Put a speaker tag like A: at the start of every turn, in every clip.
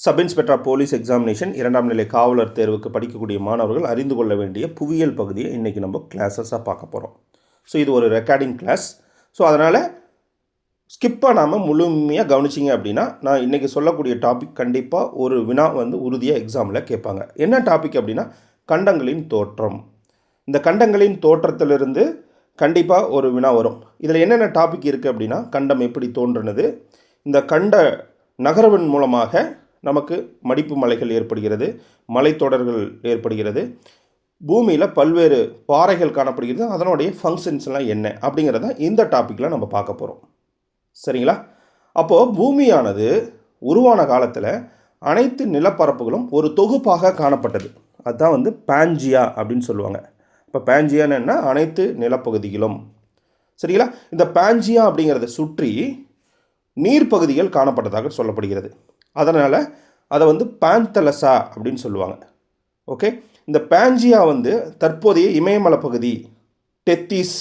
A: Sub inspector police examination இரண்டாம் நிலை காவலர் தேர்வுக்கு படிக்கக்கூடிய மாணவர்கள் அறிந்து கொள்ள வேண்டிய புவியியல் பகுதியை இன்றைக்கி நம்ம கிளாஸஸாக பார்க்க போகிறோம் ஸோ இது ஒரு ரெக்கார்டிங் கிளாஸ் ஸோ அதனால் ஸ்கிப் பண்ணாமல் முழுமையாக கவனிச்சிங்க அப்படின்னா நான் இன்றைக்கி சொல்லக்கூடிய டாபிக் கண்டிப்பாக ஒரு வினா வந்து உறுதியாக எக்ஸாமில் கேட்பாங்க. என்ன டாபிக் அப்படின்னா கண்டங்களின் தோற்றம். இந்த கண்டங்களின் தோற்றத்திலிருந்து கண்டிப்பாக ஒரு வினா வரும். இதில் என்னென்ன டாபிக் இருக்குது அப்படின்னா கண்டம் எப்படி தோன்றுனது இந்த கண்ட நகர்வின் மூலமாக நமக்கு மடிப்பு மலைகள் ஏற்படுகிறது மலைத்தொடர்கள் ஏற்படுகிறது. பூமியில் பல்வேறு பாறைகள் காணப்படுகிறது. அதனுடைய ஃபங்க்ஷன்ஸ்லாம் என்ன? அப்படிங்கிறத இந்த டாப்பிக்கில் நம்ம பார்க்க போகிறோம் சரிங்களா? அப்போது பூமியானது உருவான காலத்தில் அனைத்து நிலப்பரப்புகளும் ஒரு தொகுப்பாக காணப்பட்டது. அதுதான் வந்து பேஞ்சியா அப்படின்னு சொல்லுவாங்க. இப்போ பாஞ்சியான்னா அனைத்து நிலப்பகுதிகளும். சரிங்களா? இந்த பேஞ்சியா அப்படிங்கிறத சுற்றி நீர்ப்பகுதிகள் காணப்பட்டதாக சொல்லப்படுகிறது. அதனால் அதை வந்து பாந்தலசா அப்படின்னு சொல்லுவாங்க. ஓகே? இந்த பாஞ்சியா வந்து தற்போதைய இமயமலை பகுதி டெத்திஸ்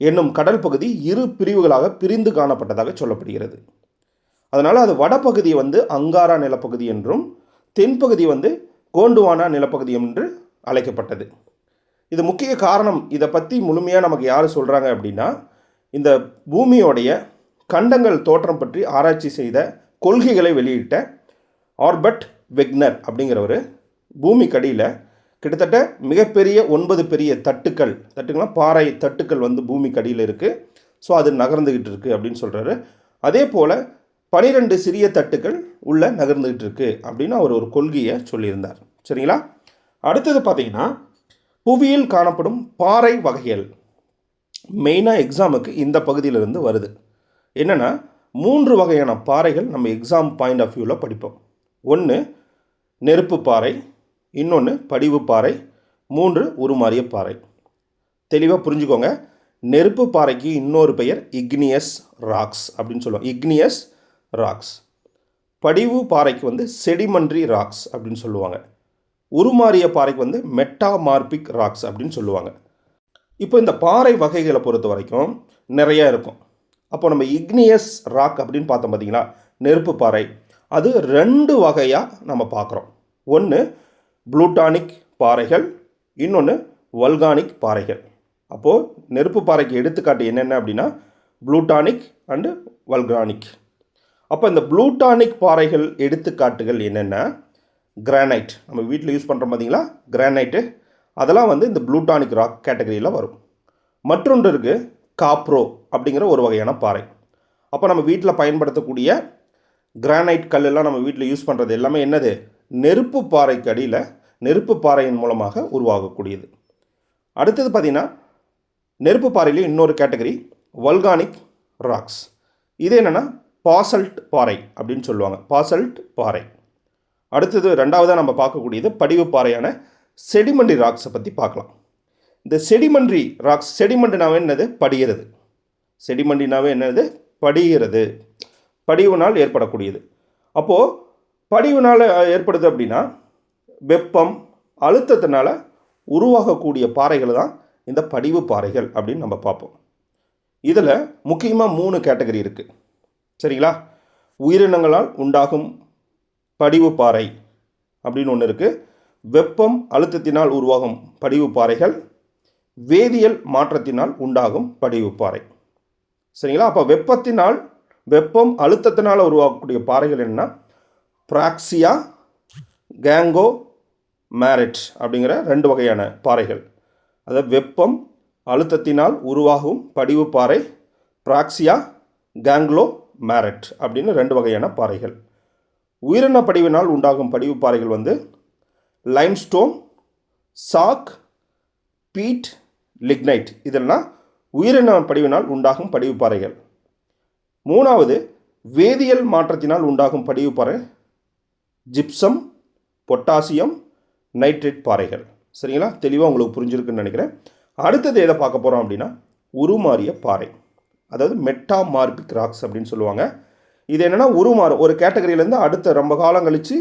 A: என்னும் கடல் பகுதி இரு பிரிவுகளாக பிரிந்து காணப்பட்டதாக சொல்லப்படுகிறது. அதனால் அது வடபகுதி வந்து அங்காரா நிலப்பகுதி என்றும் தென்பகுதி வந்து கோண்டுவானா நிலப்பகுதி என்று அழைக்கப்பட்டது. இது முக்கிய காரணம். இதை பற்றி முழுமையாக நமக்கு யார் சொல்கிறாங்க அப்படின்னா இந்த பூமியோடைய கண்டங்கள் தோற்றம் பற்றி ஆராய்ச்சி செய்த கொள்கைகளை வெளியிட்ட ஆர்பர்ட் வெக்னர் அப்படிங்கிறவர் பூமிக்கடியில் கிட்டத்தட்ட மிகப்பெரிய ஒன்பது பெரிய தட்டுக்கள் தட்டுக்கள்லாம் பாறை தட்டுக்கள் வந்து பூமிக்கடியில் இருக்குது ஸோ அது நகர்ந்துக்கிட்டு இருக்குது அப்படின்னு சொல்கிறாரு அதே போல் பனிரெண்டு சிறிய தட்டுக்கள் உள்ளே நகர்ந்துக்கிட்டு இருக்குது அப்படின்னு அவர் ஒரு கொள்கையை சொல்லியிருந்தார். சரிங்களா? அடுத்தது பார்த்தீங்கன்னா புவியில் காணப்படும் பாறை வகைகள் மெயினாக எக்ஸாமுக்கு இந்த பகுதியிலிருந்து வருது. என்னென்னா மூன்று வகையான பாறைகள் நம்ம எக்ஸாம் பாயிண்ட் ஆஃப் வியூவில் படிப்போம். ஒன்று நெருப்பு பாறை இன்னொன்று படிவு பாறை மூன்று உருமாறிய பாறை. தெளிவாக புரிஞ்சுக்கோங்க. நெருப்பு பாறைக்கு இன்னொரு பெயர் இக்னியஸ் ராக்ஸ் அப்படின்னு சொல்லுவோம். இக்னியஸ் ராக்ஸ் படிவு பாறைக்கு வந்து செடிமன்றி ராக்ஸ் அப்படின்னு சொல்லுவாங்க. உருமாறிய பாறைக்கு வந்து மெட்டாமார்பிக் ராக்ஸ் அப்படின்னு சொல்லுவாங்க. இப்போ இந்த பாறை வகைகளை பொறுத்த வரைக்கும் நிறையா இருக்கும். அப்போ நம்ம இக்னியஸ் ராக் அப்படின்னு பார்த்தோம் பார்த்தீங்கன்னா நெருப்பு பாறை. அது ரெண்டு வகையாக நம்ம பார்க்குறோம். ஒன்று ப்ளூட்டானிக் பாறைகள் இன்னொன்று வல்கானிக் பாறைகள். அப்போது நெருப்பு பாறைக்கு எடுத்துக்காட்டு என்னென்ன அப்படின்னா ப்ளூட்டானிக் அண்டு வல்கானிக் அப்போ இந்த ப்ளூட்டானிக் பாறைகள் எடுத்துக்காட்டுகள் என்னென்ன? கிரானைட் நம்ம வீட்டில் யூஸ் பண்ணுறோம் பார்த்தீங்களா? கிரானைட்டு அதெல்லாம் வந்து இந்த ப்ளூட்டானிக் ராக் கேட்டகரியில் வரும். மற்றொன்று இருக்குது காப்ரோ அப்படிங்கிற ஒரு வகையான பாறை. அப்போ நம்ம வீட்டில் பயன்படுத்தக்கூடிய கிரானைட் கல்லெல்லாம் நம்ம வீட்டில் யூஸ் பண்ணுறது எல்லாமே என்னது? நெருப்பு பாறைக்கு அடியில் நெருப்பு பாறையின் மூலமாக உருவாகக்கூடியது. அடுத்தது பார்த்திங்கன்னா நெருப்பு பாறையிலே இன்னொரு கேட்டகரி வல்கானிக் ராக்ஸ் இது என்னென்னா பாசல்ட் பாறை அப்படின்னு சொல்லுவாங்க. பாசல்ட் பாறை. அடுத்தது ரெண்டாவதாக நம்ம பார்க்கக்கூடியது படிவு பாறையான செடிமண்டி ராக்ஸை பற்றி பார்க்கலாம். இந்த செடிமன்றி ராக்ஸ் செடிமண்ட்னாவே என்னது? படிகிறது. செடிமண்டினாவே என்னது? படிகிறது. படிவுனால் ஏற்படக்கூடியது. அப்போது படிவுனால் ஏற்படுது அப்படின்னா வெப்பம் அழுத்தத்தினால உருவாகக்கூடிய பாறைகள் தான் இந்த படிவு பாறைகள் அப்படின்னு நம்ம பார்ப்போம். இதில் முக்கியமாக மூணு கேட்டகரி இருக்குது சரிங்களா? உயிரினங்களால் உண்டாகும் படிவு பாறை அப்படின்னு ஒன்று இருக்குது வெப்பம் அழுத்தத்தினால் உருவாகும் படிவு பாறைகள். வேதியியல் மாற்றத்தினால் உண்டாகும் படிவு பாறை. சரிங்களா? அப்போ வெப்பத்தினால் வெப்பம் அழுத்தத்தினால் உருவாகக்கூடிய பாறைகள் என்ன பிராக்சியா கேங்கோ மேரிட் அப்படிங்கிற ரெண்டு வகையான பாறைகள். அதாவது வெப்பம் அழுத்தத்தினால் உருவாகும் படிவு பாறை பிராக்சியா கேங்க்லோ மேரட் அப்படின்னு ரெண்டு வகையான பாறைகள். உயிரின படிவினால் உண்டாகும் படிவு பாறைகள் வந்து லைம்ஸ்டோன் சாக் பீட் லிக்னைட் இதெல்லாம் உயிரின படிவினால் உண்டாகும் படிவு பாறைகள். மூணாவது வேதியியல் மாற்றத்தினால் உண்டாகும் படிவு பாறை ஜிப்சம் பொட்டாசியம் நைட்ரேட் பாறைகள். சரிங்களா? தெளிவாக உங்களுக்கு புரிஞ்சிருக்குன்னு நினைக்கிறேன். அடுத்தது எதை பார்க்க போகிறோம் அப்படின்னா உருமாறிய பாறை. அதாவது மெட்டாமார்பிக் ராக்ஸ் அப்படின்னு சொல்லுவாங்க. இது என்னென்னா உருமாறும் ஒரு கேட்டகரியிலேருந்து அடுத்த ரொம்ப காலம் கழித்து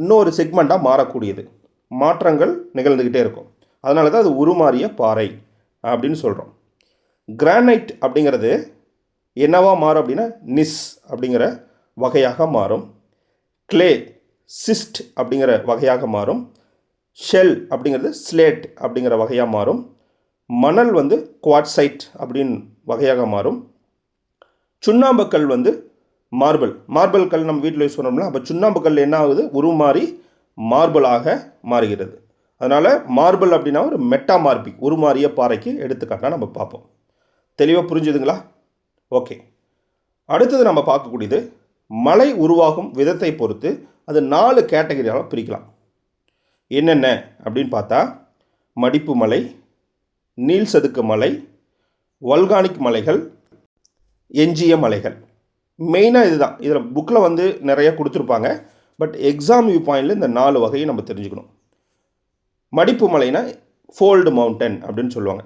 A: இன்னொரு செக்மெண்ட்டாக மாறக்கூடியது. மாற்றங்கள் நிகழ்ந்துக்கிட்டே இருக்கும். அதனால தான் அது உருமாறிய பாறை அப்படின்னு சொல்கிறோம் கிரானைட் அப்படிங்கிறது என்னவா மாறும் அப்படின்னா நிஸ் அப்படிங்கிற வகையாக மாறும். கிளே சிஸ்ட் அப்படிங்கிற வகையாக மாறும். ஷெல் அப்படிங்கிறது ஸ்லேட் அப்படிங்கிற வகையாக மாறும். மணல் வந்து குவாட்சைட் அப்படின்னு வகையாக மாறும். சுண்ணாம்புக்கல் வந்து மார்பிள் மார்பிள் கல் நம்ம வீட்டில் யூஸ் பண்ணோம்னா அப்போ சுண்ணாம்புக்கல் என்ன ஆகுது? உருமாறி மார்பிளாக மாறுகிறது. அதனால் மார்பிள் அப்படின்னா ஒரு மெட்டாமார்பிக் உருமாறிய பாறைக்கு எடுத்துக்காட்டாக நம்ம பார்ப்போம். தெளிவாக புரிஞ்சுதுங்களா? ஓகே. அடுத்தது நம்ம பார்க்கக்கூடியது மலை உருவாகும் விதத்தை பொறுத்து அது நாலு கேட்டகரியால் பிரிக்கலாம். என்னென்ன அப்படின்னு பார்த்தா மடிப்பு மலை நீல் சதுக்கு மலை வல்கானிக் மலைகள் எஞ்சிய மலைகள். மெயினாக இதுதான். இதில் புக்கில் வந்து நிறைய கொடுத்துருப்பாங்க. பட் எக்ஸாம் வியூ பாயிண்டில் இந்த நாலு வகையை நம்ம தெரிஞ்சுக்கணும். மடிப்பு மலைனா ஃபோல்டு மவுண்டன் அப்படின்னு சொல்லுவாங்க.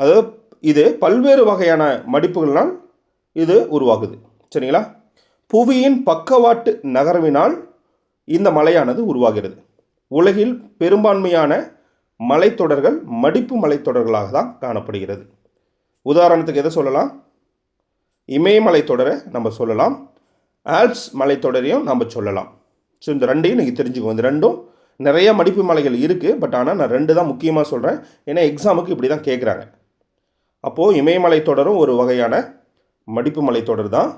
A: அதாவது இது பல்வேறு வகையான மடிப்புகள்னால் இது உருவாகுது. சரிங்களா? புவியின் பக்கவாட்டு நகர்வினால் இந்த மலையானது உருவாகிறது. உலகில் பெரும்பான்மையான மலைத்தொடர்கள் மடிப்பு மலைத்தொடர்களாக தான் காணப்படுகிறது. உதாரணத்துக்கு எதை சொல்லலாம்? இமயமலை தொடரை நம்ம சொல்லலாம். ஆல்ப்ஸ் மலைத்தொடரையும் நம்ம சொல்லலாம். ஸோ இந்த ரெண்டையும் நீங்கள் தெரிஞ்சுக்கோங்க. இந்த ரெண்டும் நிறைய மடிப்பு மலைகள் இருக்குது பட் ஆனால் நான் ரெண்டு தான் முக்கியமாக சொல்கிறேன் ஏன்னா எக்ஸாமுக்கு இப்படி தான் கேட்குறாங்க அப்போது இமயமலை தொடரும் ஒரு வகையான மடிப்பு மலைத்தொடர் தான்.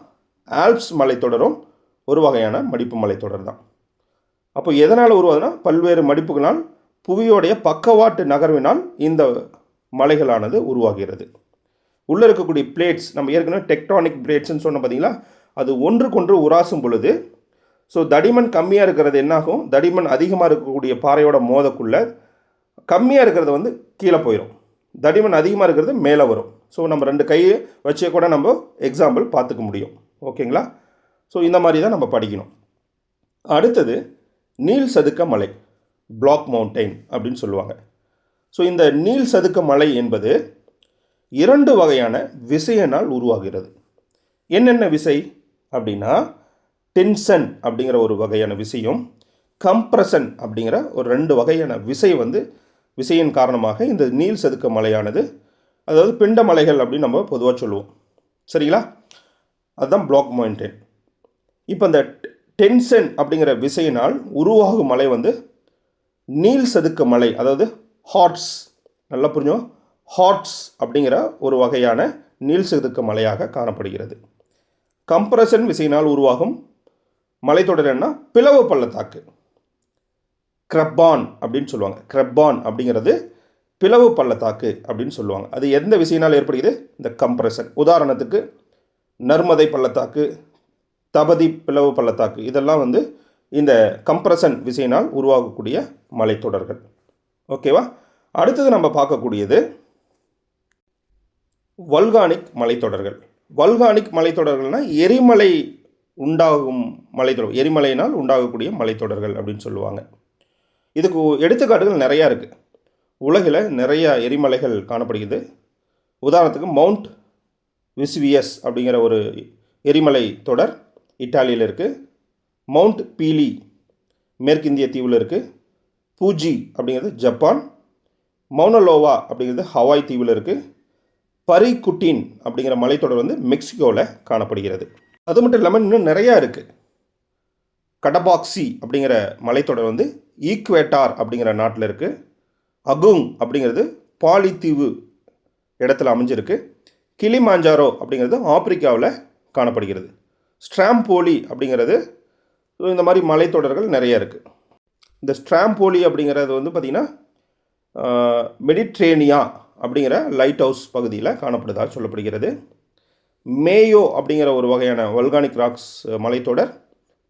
A: ஆல்ப்ஸ் மலைத்தொடரும் ஒரு வகையான மடிப்பு மலைத்தொடர் தான். அப்போ எதனால் உருவாதுன்னா பல்வேறு மடிப்புகளால் புவியோடைய பக்கவாட்டு நகர்வினால் இந்த மலைகளானது உருவாகிறது. உள்ளே இருக்கக்கூடிய பிளேட்ஸ் நம்ம ஏற்கனவே டெக்டானிக் பிளேட்ஸ்ன்னு சொன்னோம் பார்த்தீங்களா அது ஒன்றுக்கொன்று உராசும் பொழுது ஸோ தடிமன் கம்மியாக இருக்கிறது என்னாகும்? தடிமன் அதிகமாக இருக்கக்கூடிய பாறையோட மோதக்குள்ளே கம்மியாக இருக்கிறது வந்து கீழே போயிடும் தடிமன் அதிகமாக இருக்கிறது மேலே வரும். ஸோ நம்ம ரெண்டு கையை வச்சே கூட நம்ம எக்ஸாம்பிள் பார்த்துக்க முடியும். ஓகேங்களா? ஸோ இந்த மாதிரி தான் நம்ம படிக்கணும். அடுத்தது நீல் சதுக்க மலை பிளாக் மவுண்டைன் அப்படின்னு சொல்லுவாங்க. ஸோ இந்த நீல் சதுக்க மலை என்பது இரண்டு வகையான விசையினால் உருவாகிறது. என்னென்ன விசை அப்படின்னா டென்ஷன் அப்படிங்கிற ஒரு வகையான விசையும் கம்ப்ரஷன் அப்படிங்கிற ஒரு ரெண்டு வகையான விசை வந்து விசையின் காரணமாக இந்த நீல் சதுக்க மலையானது அதாவது பிண்ட மலைகள் அப்படின்னு நம்ம பொதுவாக சொல்லுவோம். சரிங்களா? அதுதான் பிளாக் மவுண்டன் இப்போ இந்த டென்ஷன் அப்படிங்கிற விசையினால் உருவாகும் மலை வந்து நீல் செதுக்க மலை அதாவது ஹார்ட்ஸ் நல்லா புரிஞ்சோம் ஹார்ட்ஸ் அப்படிங்கிற ஒரு வகையான நீல் சதுக்க மலையாக காணப்படுகிறது. கம்ப்ரஷன் விசையினால் உருவாகும் மலைத்தொடர் என்ன பிளவு பள்ளத்தாக்கு. கிரப்பான் அப்படின்னு சொல்லுவாங்க. கிரப்பான் அப்படிங்கிறது பிளவு பள்ளத்தாக்கு அப்படின்னு சொல்லுவாங்க. அது எந்த விசையினால் ஏற்படுகிறது? இந்த கம்ப்ரெஷன். உதாரணத்துக்கு நர்மதை பள்ளத்தாக்கு தபதி பிளவு பள்ளத்தாக்கு இதெல்லாம் வந்து இந்த கம்ப்ரஷன் விசையினால் உருவாகக்கூடிய மலைத்தொடர்கள். ஓகேவா? அடுத்தது நம்ம பார்க்கக்கூடியது வல்கானிக் மலைத்தொடர்கள். வல்கானிக் மலைத்தொடர்கள்னால் எரிமலை உண்டாகும் மலைத்தொடர் எரிமலையினால் உண்டாகக்கூடிய மலைத்தொடர்கள் அப்படின்னு சொல்லுவாங்க. இதுக்கு எடுத்துக்காட்டுகள் நிறையா இருக்குது உலகில் நிறையா எரிமலைகள் காணப்படுகிறது. உதாரணத்துக்கு மவுண்ட் விஸ்வியஸ் அப்படிங்கிற ஒரு எரிமலை தொடர் இட்டாலியில் இருக்குது மவுண்ட் பீலி மேற்கிந்திய தீவில் இருக்குது பூஜி அப்படிங்கிறது ஜப்பான். மௌனலோவா அப்படிங்கிறது ஹவாய் தீவில் இருக்குது பரிகுட்டின் அப்படிங்கிற மலைத்தொடர் வந்து மெக்சிகோவில் காணப்படுகிறது. அது மட்டும் இல்லாமல் இன்னும் நிறையா இருக்குது கடபாக்சி அப்படிங்கிற மலைத்தொடர் வந்து ஈக்குவேட்டார் அப்படிங்கிற நாட்டில் இருக்குது அகுங் அப்படிங்கிறது பாலித்தீவு இடத்துல அமைஞ்சிருக்கு. கிளிமாஞ்சாரோ அப்படிங்கிறது ஆப்பிரிக்காவில் காணப்படுகிறது. ஸ்ட்ராம்போலி அப்படிங்கிறது இந்த மாதிரி மலைத்தொடர்கள் நிறைய இருக்குது இந்த ஸ்ட்ராம்போலி அப்படிங்கிறது வந்து பார்த்திங்கன்னா மெடிட்ரேனியா அப்படிங்கிற லைட் ஹவுஸ் பகுதியில் காணப்படுதா சொல்லப்படுகிறது. மேயோ அப்படிங்கிற ஒரு வகையான வல்கானிக் ராக்ஸ் மலைத்தொடர்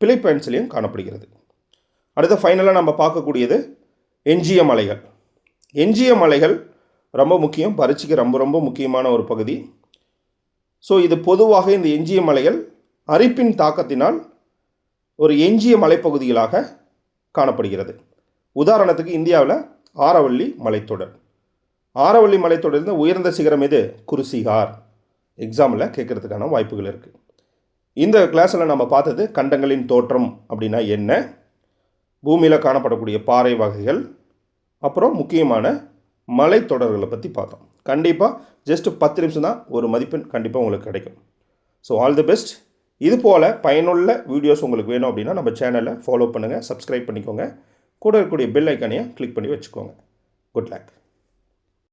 A: பிலிப்பைன்ஸ்லேயும் காணப்படுகிறது. அடுத்து ஃபைனலாக நம்ம பார்க்கக்கூடியது எஞ்சிய மலைகள். எஞ்சிய மலைகள் ரொம்ப முக்கியம். பரீட்சைக்கு ரொம்ப ரொம்ப முக்கியமான ஒரு பகுதி. ஸோ இது பொதுவாக இந்த எஞ்சிய மலைகள் அரிப்பின் தாக்கத்தினால் ஒரு எஞ்சிய மலைப்பகுதிகளாக காணப்படுகிறது. உதாரணத்துக்கு இந்தியாவில் ஆரவள்ளி மலைத்தொடர். ஆரவள்ளி மலைத்தொடர்ந்து உயர்ந்த சிகரம் எது? குருசிகார். எக்ஸாமில் கேட்குறதுக்கான வாய்ப்புகள் இருக்குது இந்த கிளாஸில் நம்ம பார்த்தது கண்டங்களின் தோற்றம் அப்படின்னா என்ன? பூமியில் காணப்படக்கூடிய பாறை வகைகள் அப்புறம் முக்கியமான மலைத்தொடர்களை பற்றி பார்த்தோம். கண்டிப்பாக ஜஸ்ட் பத்து நிமிஷம் தான் ஒரு மதிப்பெண் கண்டிப்பாக உங்களுக்கு கிடைக்கும். ஸோ ஆல் தி பெஸ்ட் இது போல் பயனுள்ள வீடியோஸ் உங்களுக்கு வேணும் அப்படின்னா நம்ம சேனலை ஃபாலோ பண்ணுங்கள் சப்ஸ்கிரைப் பண்ணிக்கோங்க. கூட இருக்கக்கூடிய பெல் ஐக்கானையும் கிளிக் பண்ணி வச்சுக்கோங்க. Good luck